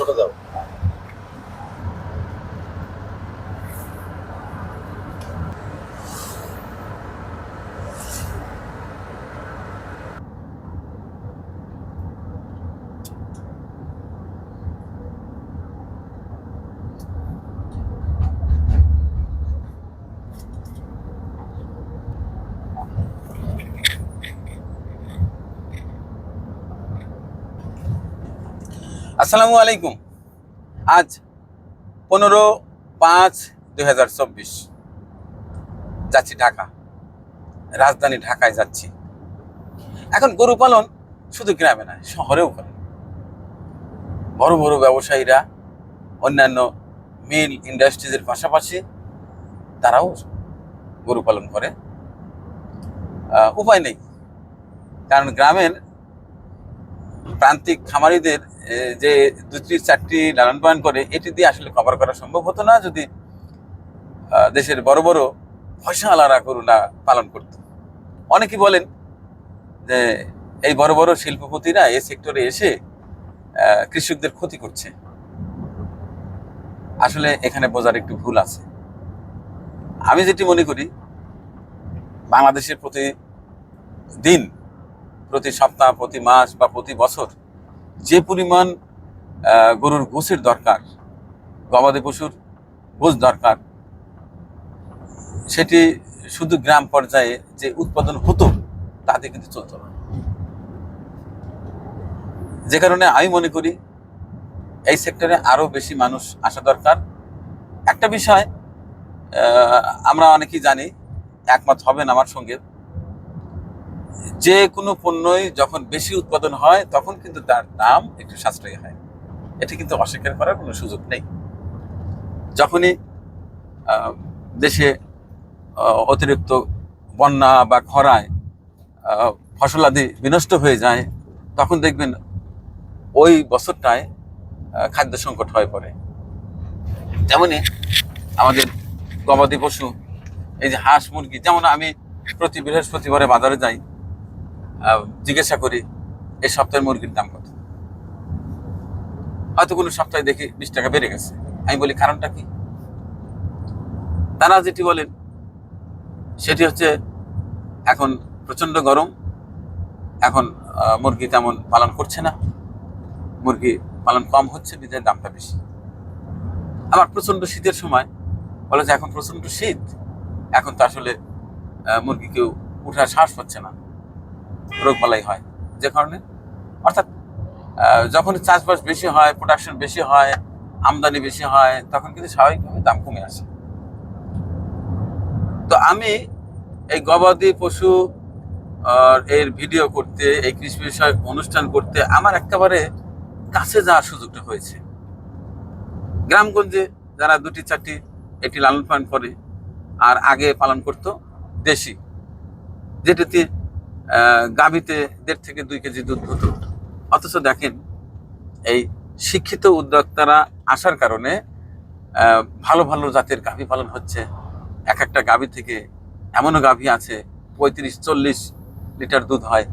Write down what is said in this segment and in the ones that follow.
ওটা দাও। আসসালামু আলাইকুম। আজ পনেরো পাঁচ দুই চব্বিশ। যাচ্ছি ঢাকা। রাজধানী ঢাকায় যাচ্ছি। এখন গরু পালন শুধু গ্রামে না, শহরেও করে। বড় বড় ব্যবসায়ীরা, অন্যান্য মিল ইন্ডাস্ট্রিজের পাশাপাশি তারাও গরু পালন করে। উপায় নেই। কারণ গ্রামের প্রান্তিক খামারিদের যে দুটি চারটি লালন পালন করে, এটি দিয়ে আসলে কভার করা সম্ভব হতো না যদি দেশের বড় বড় ফয়সালারা গরু না পালন করত। অনেকেই বলেন যে, এই বড় বড় শিল্পপতিরা এই সেক্টরে এসে কৃষকদের ক্ষতি করছে। আসলে এখানে বোঝার একটু ভুল আছে। আমি যেটি মনে করি, বাংলাদেশের প্রতি দিন প্রতি সপ্তাহ, প্রতি মাস বা প্রতি বছর যে পরিমাণ গরুর গোছের দরকার, গবাদি পশুর গোছ দরকার, সেটি শুধু গ্রাম পর্যায়ে যে উৎপাদন হতো, তাতে কিন্তু চলতো না। যে কারণে আমি মনে করি, এই সেক্টরে আরও বেশি মানুষ আসা দরকার। একটা বিষয় আমরা অনেকেই জানি, একমত হবেন আমার সঙ্গে যে কোনো পণ্যই যখন বেশি উৎপাদন হয়, তখন কিন্তু তার দাম একটু সাশ্রয়ী হয়। এটি কিন্তু অস্বীকার করার কোনো সুযোগ নেই। যখনই দেশে অতিরিক্ত বন্যা বা খরায় ফসলাদি বিনষ্ট হয়ে যায়, তখন দেখবেন ওই বছরটায় খাদ্য সংকট হয়ে পড়ে। তেমনি আমাদের গবাদি পশু, এই যে হাঁস মুরগি, যেমন আমি প্রতি বৃহস্পতিবারে বাজারে যাই জিজ্ঞাসা করি, এই সপ্তাহের মুরগির দাম কত? হয়তো কোনো সপ্তাহে দেখি বিশ টাকা বেড়ে গেছে। আমি বলি, কারণটা কি? তারা যেটি বলেন, সেটি হচ্ছে, এখন প্রচণ্ড গরম, এখন মুরগি তেমন পালন করছে না। মুরগি পালন কম হচ্ছে বিধায় দামটা বেশি। আবার প্রচণ্ড শীতের সময়, বলে যে এখন প্রচণ্ড শীত, এখন তো আসলে মুরগি কেউ উঠার শ্বাস পাচ্ছে না। রোগবালাই হয়, যে কারণে। অর্থাৎ যখন চাষবাস বেশি হয় প্রোডাকশন বেশি হয়, আমদানি বেশি হয়, তখন কিন্তু স্বাভাবিকভাবে দাম কমে আসে। তো আমি এই গবাদি পশু এর ভিডিও করতে, এই কৃষি বিষয়ক অনুষ্ঠান করতে আমার একেবারে কাছে যাওয়ার সুযোগটা হয়েছে। গ্রামগঞ্জে যারা দুটি চারটি, এটি লালন পালন করে, আর আগে পালন করত দেশি। যেটাতে গাভীতে দেড় থেকে দুই কেজি দুধ হতো। অথচ দেখেন, এই শিক্ষিত উদ্যোক্তারা আসার কারণে ভালো ভালো জাতের গাভী পালন হচ্ছে। এক একটা গাভী থেকে এমনও গাভী আছে, পঁয়ত্রিশ, চল্লিশ লিটার দুধ হয়।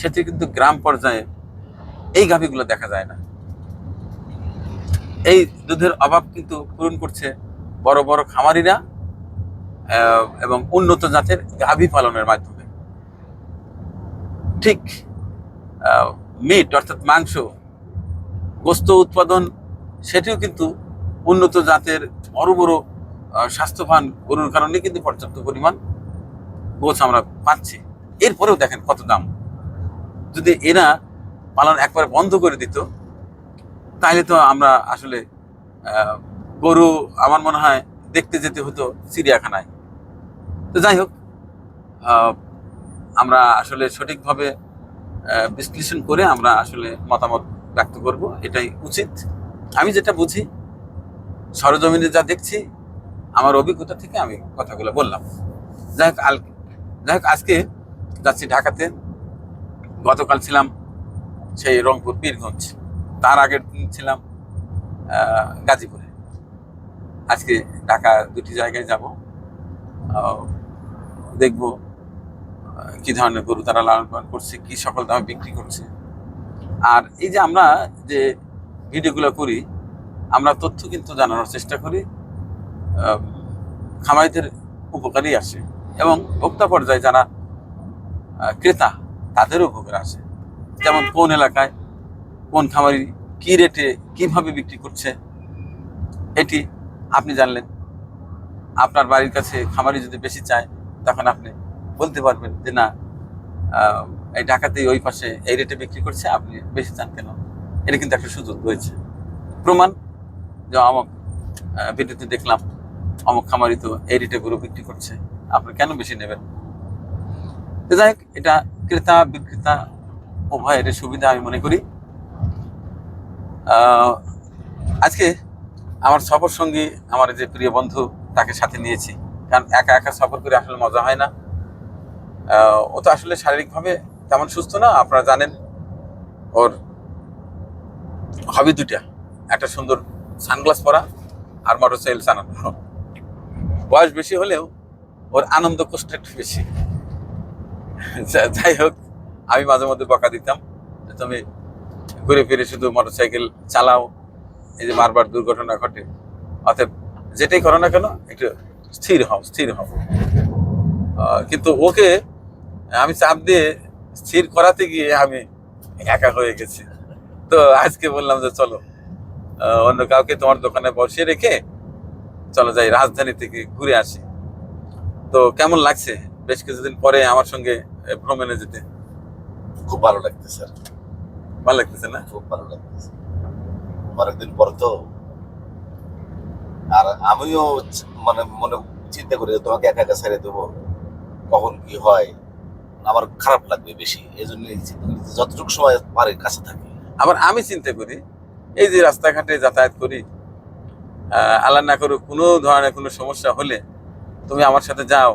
সেটি কিন্তু গ্রাম পর্যায়ে এই গাভীগুলো দেখা যায় না। এই দুধের অভাব কিন্তু পূরণ করছে বড় বড় খামারিরা এবং উন্নত জাতের গাভী পালনের মাধ্যমে। ঠিক মিট অর্থাৎ মাংস, গোস্ত উৎপাদন, সেটিও কিন্তু উন্নত জাতের বড় বড় স্বাস্থ্যবান গরুর কারণে কিন্তু পর্যাপ্ত পরিমাণ গোছ আমরা পাচ্ছি। এরপরেও দেখেন কত দাম। যদি এরা পালন একবারে বন্ধ করে দিত তাহলে তো আমরা আসলে গরু আমার মনে হয় দেখতে যেতে হতো চিড়িয়াখানায়। তো যাই হোক আমরা আসলে সঠিকভাবে বিশ্লেষণ করে আমরা আসলে মতামত ব্যক্ত করব, এটাই উচিত। আমি যেটা বুঝি, সরজমিনে যা দেখছি, আমার অভিজ্ঞতা থেকে আমি কথাগুলো বললাম। যাই হোক, আল যাই হোক, আজকে যাচ্ছি ঢাকাতে। গতকাল ছিলাম সেই রংপুর পীরগঞ্জ। তার আগের দিন ছিলাম গাজীপুরে। আজকে ঢাকা দুটি জায়গায় যাব। দেখব কি ধরনের গরু তারা লালন পালন করছে, কি সকল দামে বিক্রি করছে। আর এই যে আমরা যে ভিডিওগুলো করি, আমরা তথ্য কিন্তু জানানোর চেষ্টা করি খামারিদের উপকারই আসে এবং ভোক্তা পর্যায়ে যারা ক্রেতা তাদেরও উপকার আসে। যেমন কোন এলাকায় কোন খামারি কি রেটে কীভাবে বিক্রি করছে, এটি আপনি জানলেন। আপনার বাড়ির কাছে খামারি যদি বেশি চায়, তখন আপনি বলতে পারবেন যে না এই ঢাকাতে ওই পাশে এই রেটে বিক্রি করছে আপনি বেশি চান কেন? এটা কিন্তু একটা সুযোগ রয়েছে। প্রমাণ যে অমক ভিডিওতে দেখলাম অমক খামারি তো এই রেটে গরু বিক্রি করছে আপনি কেন বেশি নেবেন? যাই হোক, এটা ক্রেতা বিক্রেতা উভয়ের সুবিধা আমি মনে করি। আজকে আমার সফর সঙ্গী আমার যে প্রিয় বন্ধু তাকে সাথে নিয়েছি। কারণ একা একা সফর করে আসলে মজা হয় না। ও তো আসলে শারীরিকভাবে তেমন সুস্থ না, আপনারা জানেন। ওর হবি দুটা একটা সুন্দর সানগ্লাস পরা আর মোটরসাইকেল চালানো বয়স বেশি হলেও ওর আনন্দ কষ্ট একটু বেশি। যাই হোক, আমি মাঝে মধ্যে বকা দিতাম তুমি ঘুরে ফিরে শুধু মোটরসাইকেল চালাও, এই যে বারবার দুর্ঘটনা ঘটে। অতএব যেটাই করো না কেন, একটু স্থির হও স্থির হও। কিন্তু ওকে আমি চাপ দিয়ে স্থির করাতে গিয়ে আমি একা হয়ে গেছি। তো আজকে বললাম যে চলো অন্য কাউকে তোমার দোকানে বসিয়ে রেখে চলো যাই রাজধানী থেকে ঘুরে আসি। তো কেমন লাগছে? বেশ কিছুদিন পরে আমার সঙ্গে ভ্রমণে যেতে। খুব ভালো লাগতেছে স্যার। ভালো লাগতেছে না? খুব ভালো লাগতেছে। অনেকদিন পর তো আর আমিও মানে মনে চিন্তা করি তোমাকে একা একা ছেড়ে দেবো। কখন কি হয়? আমার খারাপ লাগবে বেশি এই জন্য যতটুকু সময় পারে কাছে থাকি। আবার আমি চিন্তা করি এই যে রাস্তাঘাটে যাতায়াত করি আল্লাহ না করুক কোনো ধরনের কোনো সমস্যা হলে তুমি আমার সাথে যাও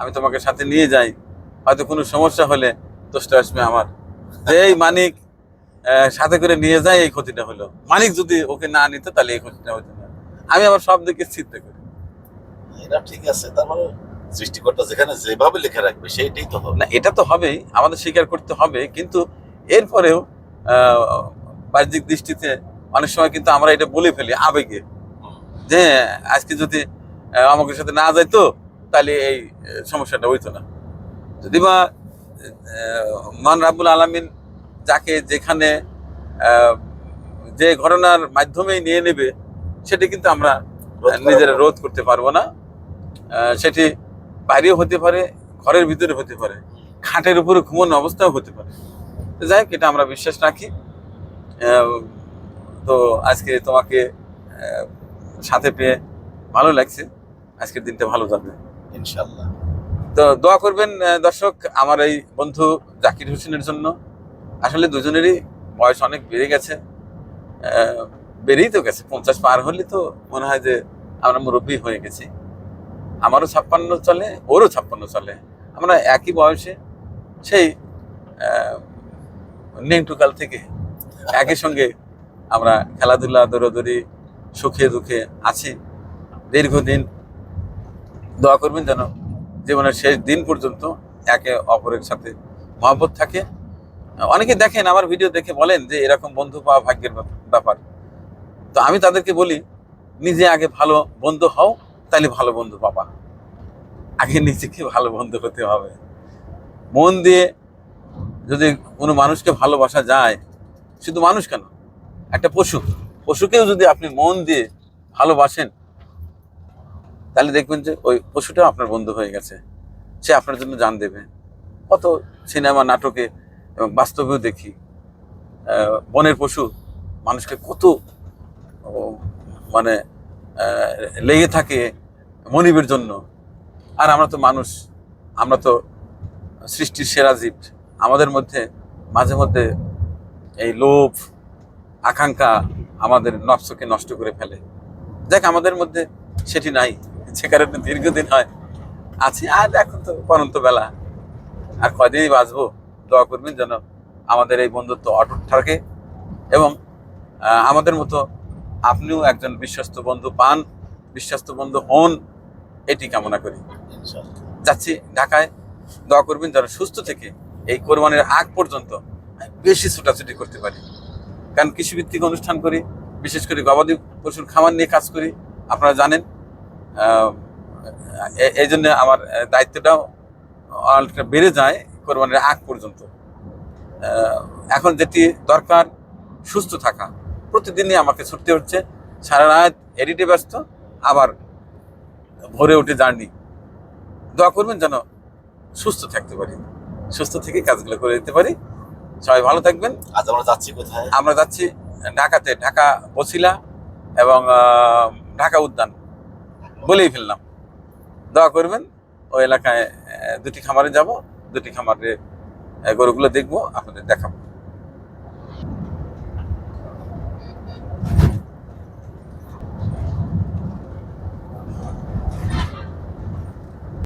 আমি তোমাকে সাথে নিয়ে যাই। হয়তো কোনো সমস্যা হলে দোষটা আসবে আমার। যে এই মানিক সাথে করে নিয়ে যায় এই ক্ষতিটা হলো। মানিক যদি ওকে না নিত তাহলে এই ক্ষতিটা হতো না। আমি আবার সব দিকে চিন্তা করি। এটা ঠিক আছে তারপরে সৃষ্টিকর্তা যেখানে যেভাবে লিখে রাখবে সেইটাই তো হবে। না এটা তো হবেই আমাদের স্বীকার করতে হবে কিন্তু এরপরেও বাহ্যিক দৃষ্টিতে অনেক সময় কিন্তু আমরা এটা বলে ফেলি আবেগে। যে আজকে যদি আমাকে সাথে না যাইতো তাহলে এই সমস্যাটা হইতো না। যদি বা মান রাব্বুল আলামিন যাকে যেখানে যে ঘটনার মাধ্যমেই নিয়ে নেবে সেটি কিন্তু আমরা নিজেরা রোধ করতে পারব না। সেটি বাইরেও হতে পারে ঘরের ভিতরে হতে পারে খাটের উপরে ঘুমানো অবস্থাও হতে পারে। যাই হোক এটা আমরা বিশ্বাস রাখি। তো আজকে তোমাকে সাথে পেয়ে ভালো লাগছে। আজকের দিনটা ভালো যাবে। ইনশাল্লাহ তো দোয়া করবেন দর্শক আমার এই বন্ধু জাকির হোসেনের জন্য। আসলে দুজনেরই বয়স অনেক বেড়ে গেছে। বেড়েই তো গেছে। পঞ্চাশ পার হলে তো মনে হয় যে আমরা মুরব্বী হয়ে গেছি। আমারও ছাপ্পান্ন চলে, ওরও ছাপ্পান্ন চলে। আমরা একই বয়সে সেই নেংটুকাল থেকে একই সঙ্গে আমরা খেলাধুলা, দৌড়াদৌড়ি, সুখে দুঃখে আছি। দীর্ঘদিন দোয়া করবেন যেন জীবনের শেষ দিন পর্যন্ত একে অপরের সাথে মহব্বত থাকে। অনেকে দেখেন, আমার ভিডিও দেখে বলেন যে এরকম বন্ধু পাওয়া ভাগ্যের ব্যাপার। তো আমি তাদেরকে বলি, নিজে আগে ভালো বন্ধু হও তাহলে ভালো বন্ধু পাবা। আগে নিজেকে ভালো বন্ধ হতে হবে। মন দিয়ে যদি কোনো মানুষকে ভালোবাসা যায়, শুধু মানুষ কেন? একটা পশু। পশুকেও যদি আপনি মন দিয়ে ভালোবাসেন, তাহলে দেখবেন যে ওই পশুটাও আপনার বন্ধু হয়ে গেছে। সে আপনার জন্য জান দেবে। কত সিনেমা, নাটকে এবং বাস্তবেও দেখি বনের পশু মানুষকে কত মানে লেগে থাকে মনিবের জন্য। আর আমরা তো মানুষ, আমরা তো সৃষ্টির সেরা জীব। আমাদের মধ্যে, মাঝে মধ্যে এই লোভ, আকাঙ্ক্ষা আমাদের নফসকে নষ্ট করে ফেলে। দেখ, আমাদের মধ্যে সেটি নাই, যে কারণে দীর্ঘদিন হয়। আছি আর এখন তো পরন্ত বেলা। আর কয়দিনই বাঁচবো? দোয়া করবেন যেন আমাদের এই বন্ধুত্ব অটুট থাকে এবং আমাদের মতো আপনিও একজন বিশ্বস্ত বন্ধু পান, বিশ্বস্ত বন্ধু হন, এটি কামনা করি। যাচ্ছি ঢাকায়। দোয়া করবেন যারা সুস্থ থেকে এই কোরবানির আগ পর্যন্ত বেশি ছোটাছুটি করতে পারি। কারণ কৃষিভিত্তিক অনুষ্ঠান করি, বিশেষ করে গবাদি পশুর খামার নিয়ে কাজ করি। আপনারা জানেন এই জন্য আমার দায়িত্বটাও অনেকটা বেড়ে যায় কোরবানির আগ পর্যন্ত। এখন যেটি দরকার, সুস্থ থাকা। প্রতিদিনই আমাকে ছুটতে হচ্ছে, সারা রাত এডিটে ব্যস্ত, আবার ভোরে উঠে জার্নি। দোয়া করবেন যেন সুস্থ থাকতে পারি। সুস্থ থেকে কাজগুলো করে দিতে পারি। সবাই ভালো থাকবেন। আজ আমরা যাচ্ছি কোথায়? আমরা যাচ্ছি ঢাকাতে ঢাকা বছিলা এবং ঢাকা উদ্যান। বলেই ফেললাম। দোয়া করবেন। ওই এলাকায় দুটি খামারে যাব। দুটি খামারে গরুগুলো দেখব আপনাদের দেখাবো।